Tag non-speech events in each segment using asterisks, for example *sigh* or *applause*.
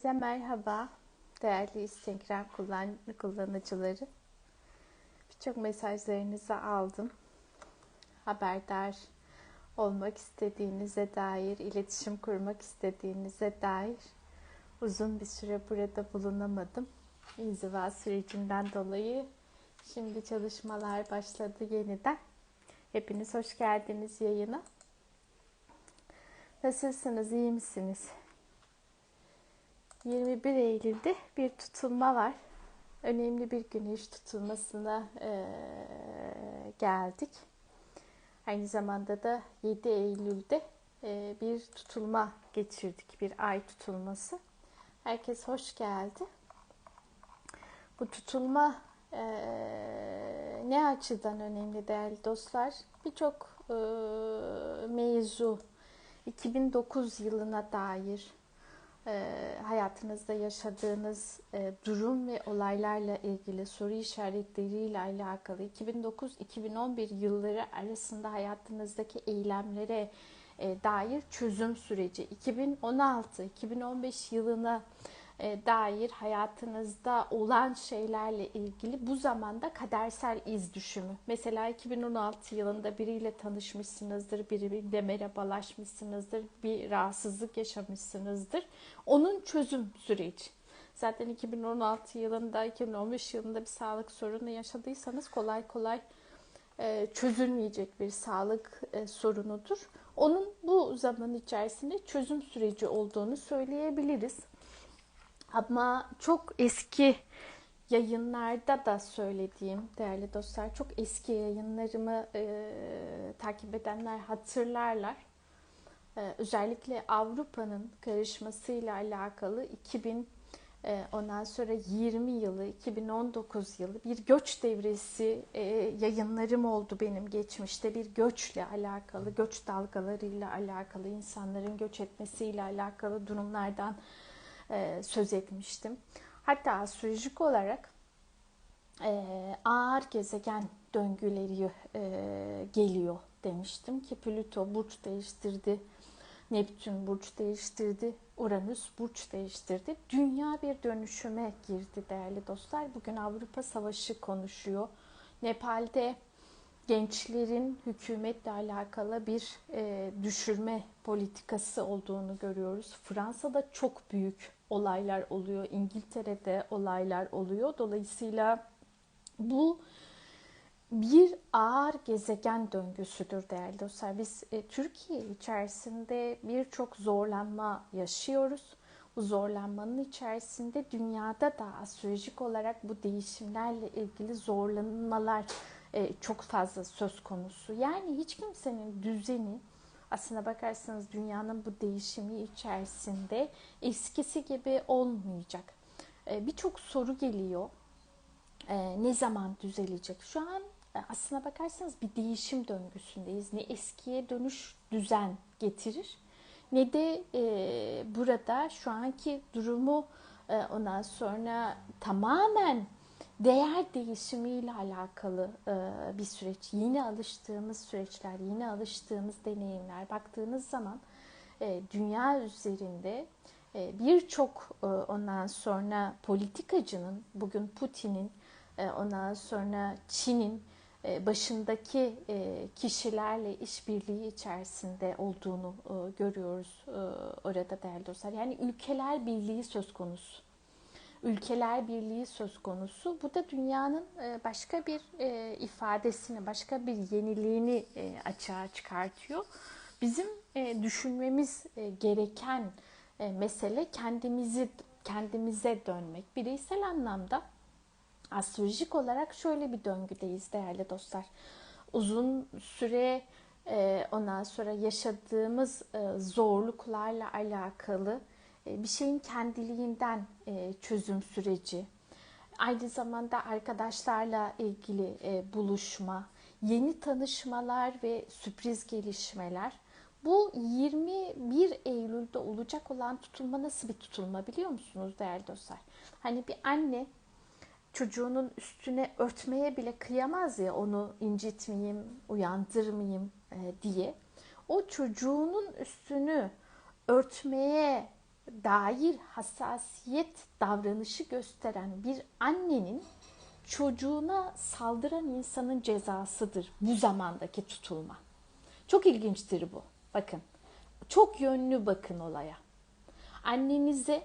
Size merhaba değerli Instagram kullan kullanıcıları. Birçok mesajlarınızı aldım. Haberdar olmak istediğinize dair, iletişim kurmak istediğinize dair uzun bir süre burada bulunamadım. İnziva sürecinden dolayı şimdi çalışmalar başladı yeniden. Hepiniz hoş geldiniz yayına. Nasılsınız, iyi misiniz? 21 Eylül'de bir tutulma var. Önemli bir güneş tutulmasına e, geldik. Aynı zamanda da 7 Eylül'de e, bir tutulma geçirdik. Bir ay tutulması. Herkes hoş geldi. Bu tutulma e, ne açıdan önemli değerli dostlar? Birçok e, mevzu 2009 yılına dair e, hayatınızda yaşadığınız e, durum ve olaylarla ilgili soru işaretleriyle alakalı 2009-2011 yılları arasında hayatınızdaki eylemlere e, dair çözüm süreci 2016-2015 yılına dair hayatınızda olan şeylerle ilgili bu zamanda kadersel iz düşümü. Mesela 2016 yılında biriyle tanışmışsınızdır, biriyle merhabalaşmışsınızdır, bir rahatsızlık yaşamışsınızdır. Onun çözüm süreci. Zaten 2016 yılında, 2015 yılında bir sağlık sorunu yaşadıysanız kolay kolay e, çözülmeyecek bir sağlık e, sorunudur. Onun bu zaman içerisinde çözüm süreci olduğunu söyleyebiliriz. Ama çok eski yayınlarda da söylediğim değerli dostlar çok eski yayınlarımı e, takip edenler hatırlarlar. E, özellikle Avrupa'nın karışmasıyla alakalı 2000 e, ondan sonra 20 yılı 2019 yılı bir göç devresi e, yayınlarım oldu benim geçmişte bir göçle alakalı göç dalgalarıyla alakalı insanların göç etmesiyle alakalı durumlardan e, söz etmiştim. Hatta astrolojik olarak e, ağır gezegen döngüleri e, geliyor demiştim ki Plüto burç değiştirdi, Neptün burç değiştirdi, Uranüs burç değiştirdi. Dünya bir dönüşüme girdi değerli dostlar. Bugün Avrupa Savaşı konuşuyor. Nepal'de gençlerin hükümetle alakalı bir düşürme politikası olduğunu görüyoruz. Fransa'da çok büyük olaylar oluyor. İngiltere'de olaylar oluyor. Dolayısıyla bu bir ağır gezegen döngüsüdür değerli dostlar. Biz e, Türkiye içerisinde birçok zorlanma yaşıyoruz. Bu zorlanmanın içerisinde dünyada da astrolojik olarak bu değişimlerle ilgili zorlanmalar e, çok fazla söz konusu. Yani hiç kimsenin düzeni aslına bakarsanız dünyanın bu değişimi içerisinde eskisi gibi olmayacak. E, Birçok soru geliyor. E, ne zaman düzelecek? Şu an e, aslına bakarsanız bir değişim döngüsündeyiz. Ne eskiye dönüş düzen getirir ne de e, burada şu anki durumu e, ondan sonra tamamen değer değişimiyle alakalı e, bir süreç. Yeni alıştığımız süreçler, yeni alıştığımız deneyimler. Baktığınız zaman e, dünya üzerinde e, birçok ondan sonra politikacının, bugün Putin'in, ondan sonra Çin'in başındaki kişilerle işbirliği içerisinde olduğunu görüyoruz orada değerli dostlar. Yani ülkeler birliği söz konusu ülkeler birliği söz konusu. Bu da dünyanın e, başka bir e, ifadesini, başka bir yeniliğini e, açığa çıkartıyor. Bizim düşünmemiz gereken mesele kendimizi kendimize dönmek. Bireysel anlamda astrolojik olarak şöyle bir döngüdeyiz değerli dostlar. Uzun süre ondan sonra yaşadığımız zorluklarla alakalı bir şeyin kendiliğinden e, çözüm süreci, aynı zamanda arkadaşlarla ilgili e, buluşma, yeni tanışmalar ve sürpriz gelişmeler. Bu 21 Eylül'de olacak olan tutulma nasıl bir tutulma biliyor musunuz değerli dostlar? Hani bir anne çocuğunun üstüne örtmeye bile kıyamaz ya onu incitmeyeyim, uyandırmayayım diye. O çocuğunun üstünü örtmeye dair hassasiyet davranışı gösteren bir annenin çocuğuna saldıran insanın cezasıdır bu zamandaki tutulma. Çok ilginçtir bu. Bakın. Çok yönlü bakın olaya. Annenize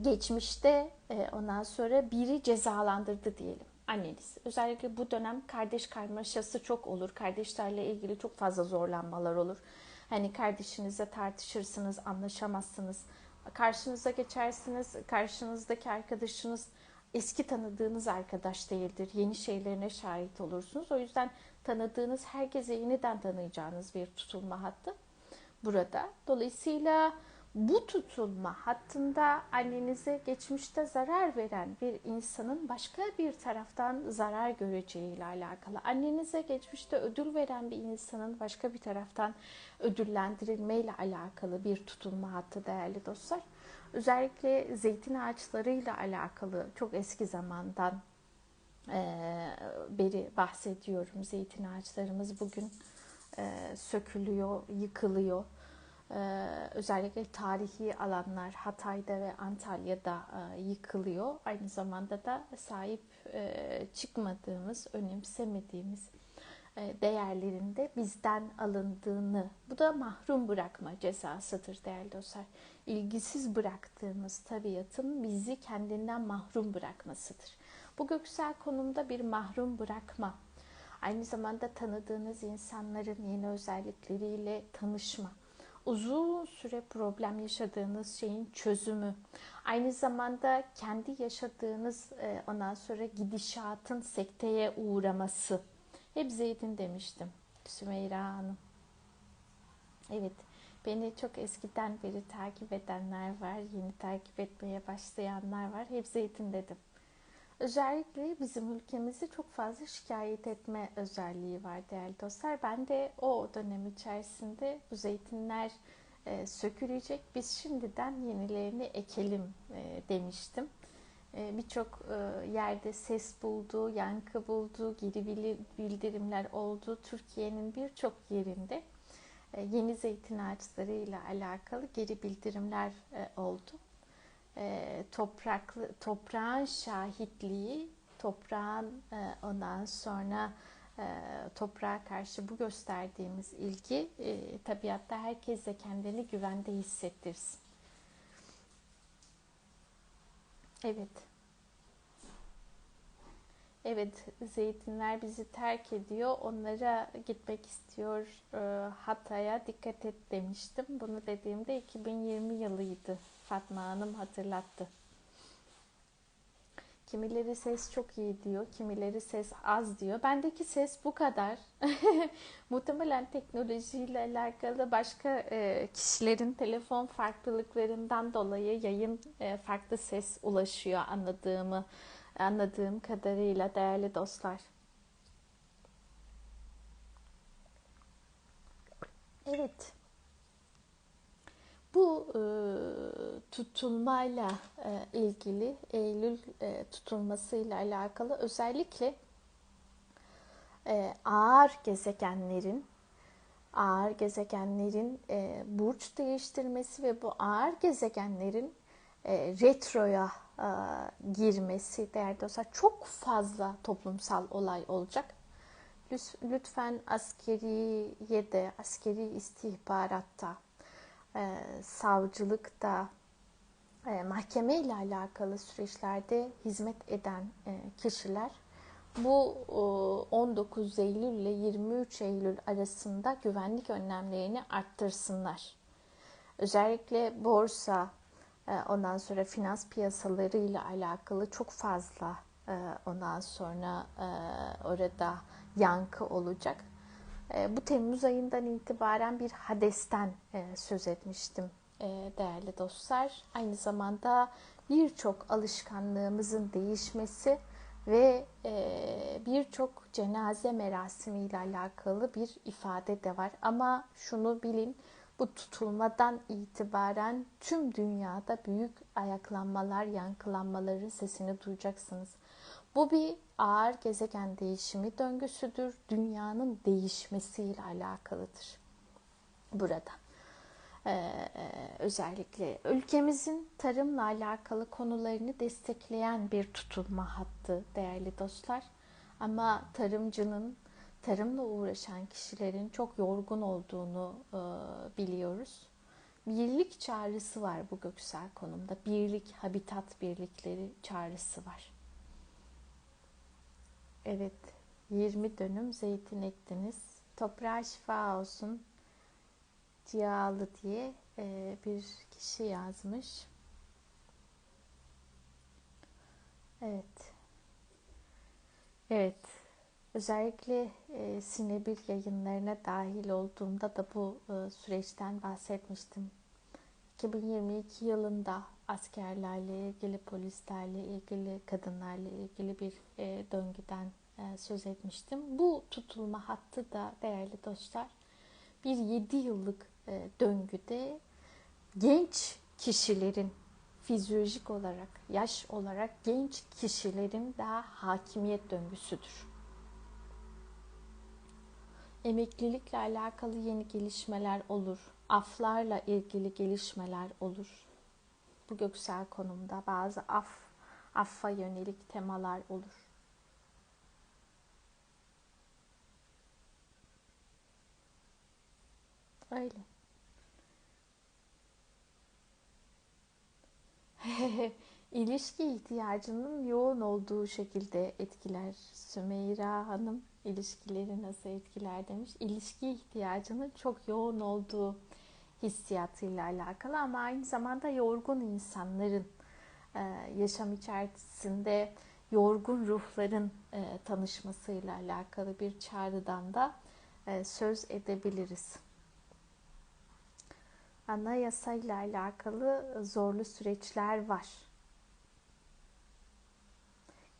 geçmişte e, ondan sonra biri cezalandırdı diyelim. Anneniz. Özellikle bu dönem kardeş karmaşası çok olur. Kardeşlerle ilgili çok fazla zorlanmalar olur. Hani kardeşinizle tartışırsınız, anlaşamazsınız. Karşınıza geçersiniz, karşınızdaki arkadaşınız eski tanıdığınız arkadaş değildir. Yeni şeylerine şahit olursunuz. O yüzden tanıdığınız herkese yeniden tanıyacağınız bir tutulma hattı burada. Dolayısıyla bu tutulma hattında annenize geçmişte zarar veren bir insanın başka bir taraftan zarar göreceği ile alakalı. Annenize geçmişte ödül veren bir insanın başka bir taraftan ödüllendirilme ile alakalı bir tutulma hattı değerli dostlar. Özellikle zeytin ağaçlarıyla alakalı çok eski zamandan beri bahsediyorum. Zeytin ağaçlarımız bugün sökülüyor, yıkılıyor ee, özellikle tarihi alanlar Hatay'da ve Antalya'da e, yıkılıyor. Aynı zamanda da sahip e, çıkmadığımız, önemsemediğimiz e, değerlerinde bizden alındığını, bu da mahrum bırakma cezasıdır değerli dostlar. İlgisiz bıraktığımız tabiatın bizi kendinden mahrum bırakmasıdır. Bu göksel konumda bir mahrum bırakma, aynı zamanda tanıdığınız insanların yeni özellikleriyle tanışma, uzun süre problem yaşadığınız şeyin çözümü. Aynı zamanda kendi yaşadığınız e, ondan sonra gidişatın sekteye uğraması. Hep zeytin demiştim Sümeyra Hanım. Evet, beni çok eskiden beri takip edenler var, yeni takip etmeye başlayanlar var. Hep zeytin dedim. Özellikle bizim ülkemizde çok fazla şikayet etme özelliği var değerli dostlar. Ben de o dönem içerisinde bu zeytinler e, sökülecek. Biz şimdiden yenilerini ekelim e, demiştim. E, Birçok e, yerde ses buldu, yankı buldu, geri bildirimler oldu. Türkiye'nin birçok yerinde yeni zeytin ağaçları ile alakalı geri bildirimler oldu e, topraklı toprağın şahitliği, toprağın e, ondan sonra e, toprağa karşı bu gösterdiğimiz ilgi e, tabiatta herkese kendini güvende hissettirsin. Evet. Evet, zeytinler bizi terk ediyor. Onlara gitmek istiyor e, Hatay'a dikkat et demiştim. Bunu dediğimde 2020 yılıydı. Fatma Hanım hatırlattı. Kimileri ses çok iyi diyor, kimileri ses az diyor. Bendeki ses bu kadar. *laughs* Muhtemelen teknolojiyle alakalı başka e, kişilerin telefon farklılıklarından dolayı yayın e, farklı ses ulaşıyor anladığımı anladığım kadarıyla değerli dostlar. Evet bu e, tutulmayla e, ilgili Eylül e, tutulmasıyla alakalı özellikle e, ağır gezegenlerin ağır gezegenlerin e, burç değiştirmesi ve bu ağır gezegenlerin e, retroya e, girmesi değerli dostlar çok fazla toplumsal olay olacak. Lütfen askeriye de askeri istihbaratta e, savcılıkta, e, mahkeme ile alakalı süreçlerde hizmet eden e, kişiler bu e, 19 Eylül ile 23 Eylül arasında güvenlik önlemlerini arttırsınlar. Özellikle borsa, e, ondan sonra finans piyasaları ile alakalı çok fazla e, ondan sonra e, orada yankı olacak. E, bu Temmuz ayından itibaren bir Hades'ten e, söz etmiştim e, değerli dostlar. Aynı zamanda birçok alışkanlığımızın değişmesi ve birçok cenaze merasimi ile alakalı bir ifade de var. Ama şunu bilin, bu tutulmadan itibaren tüm dünyada büyük ayaklanmalar, yankılanmaların sesini duyacaksınız. Bu bir ağır gezegen değişimi döngüsüdür. Dünyanın değişmesiyle alakalıdır burada. Ee, özellikle ülkemizin tarımla alakalı konularını destekleyen bir tutulma hattı değerli dostlar. Ama tarımcının, tarımla uğraşan kişilerin çok yorgun olduğunu e, biliyoruz. Birlik çağrısı var bu göksel konumda. Birlik, habitat birlikleri çağrısı var. Evet, 20 dönüm zeytin ektiniz. Toprağa şifa olsun. Cihalı diye e, bir kişi yazmış. Evet. Evet. Özellikle e, Sinebir yayınlarına dahil olduğumda da bu e, süreçten bahsetmiştim. 2022 yılında askerlerle ilgili, polislerle ilgili, kadınlarla ilgili bir e, döngüden e, söz etmiştim. Bu tutulma hattı da değerli dostlar bir 7 yıllık e, döngüde genç kişilerin fizyolojik olarak, yaş olarak genç kişilerin daha hakimiyet döngüsüdür. Emeklilikle alakalı yeni gelişmeler olur. Aflarla ilgili gelişmeler olur. Bu göksel konumda bazı af, affa yönelik temalar olur. Öyle. *laughs* İlişki ihtiyacının yoğun olduğu şekilde etkiler. Sümeyra Hanım ilişkileri nasıl etkiler demiş. İlişki ihtiyacının çok yoğun olduğu hissiyatıyla alakalı ama aynı zamanda yorgun insanların e, yaşam içerisinde yorgun ruhların e, tanışmasıyla alakalı bir çağrıdan da e, söz edebiliriz anayasayla alakalı zorlu süreçler var.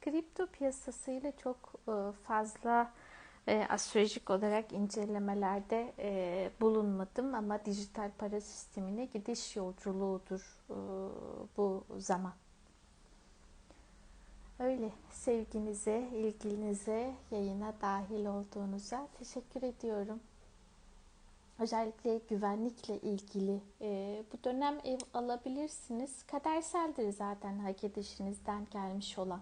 Kripto piyasasıyla çok fazla e, astrolojik olarak incelemelerde e, bulunmadım ama dijital para sistemine gidiş yolculuğudur bu zaman. Öyle sevginize, ilginize, yayına dahil olduğunuza teşekkür ediyorum. Özellikle güvenlikle ilgili e, bu dönem ev alabilirsiniz. Kaderseldir zaten hak edişinizden gelmiş olan.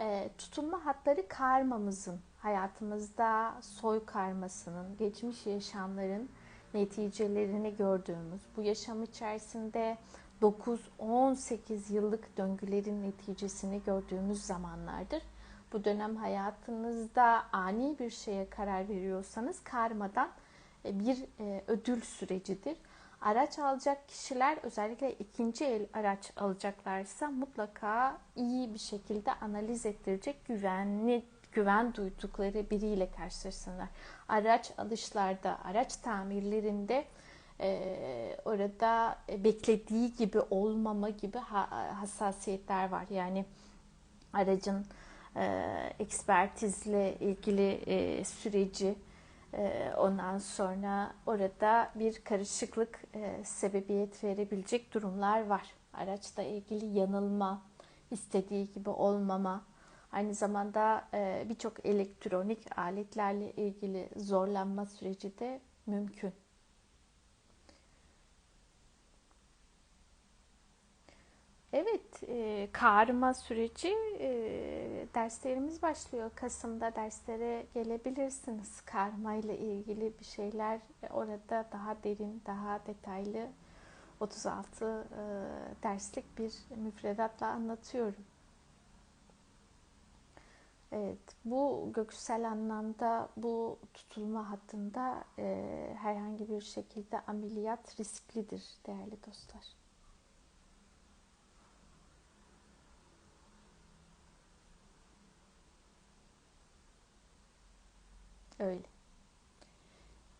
E, tutunma hatları karmamızın, hayatımızda soy karmasının, geçmiş yaşamların neticelerini gördüğümüz, bu yaşam içerisinde 9-18 yıllık döngülerin neticesini gördüğümüz zamanlardır. Bu dönem hayatınızda ani bir şeye karar veriyorsanız karmadan e, bir e, ödül sürecidir. Araç alacak kişiler özellikle ikinci el araç alacaklarsa mutlaka iyi bir şekilde analiz ettirecek güvenli güven duydukları biriyle karşılaşsınlar. Araç alışlarda, araç tamirlerinde e, orada beklediği gibi olmama gibi ha, hassasiyetler var. Yani aracın e, ekspertizle ilgili e, süreci ondan sonra orada bir karışıklık e, sebebiyet verebilecek durumlar var. Araçla ilgili yanılma, istediği gibi olmama, aynı zamanda e, birçok elektronik aletlerle ilgili zorlanma süreci de mümkün. Evet, e, karma süreci e, derslerimiz başlıyor. Kasım'da derslere gelebilirsiniz. Karma ile ilgili bir şeyler e, orada daha derin, daha detaylı 36 e, derslik bir müfredatla anlatıyorum. Evet, bu göksel anlamda bu tutulma hattında e, herhangi bir şekilde ameliyat risklidir değerli dostlar. Öyle.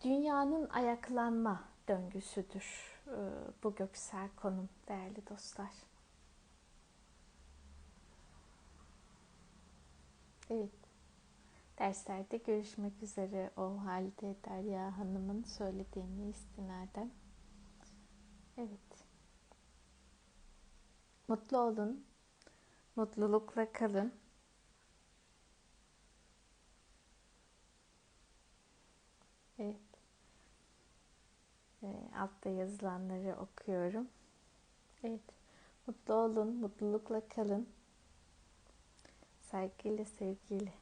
Dünyanın ayaklanma döngüsüdür e, bu göksel konum değerli dostlar. Evet. Derslerde görüşmek üzere o halde Derya Hanım'ın söylediğini istinaden. Evet. Mutlu olun. Mutlulukla kalın. Evet. E, altta yazılanları okuyorum. Evet. Mutlu olun, mutlulukla kalın. Saygıyla, sevgiyle.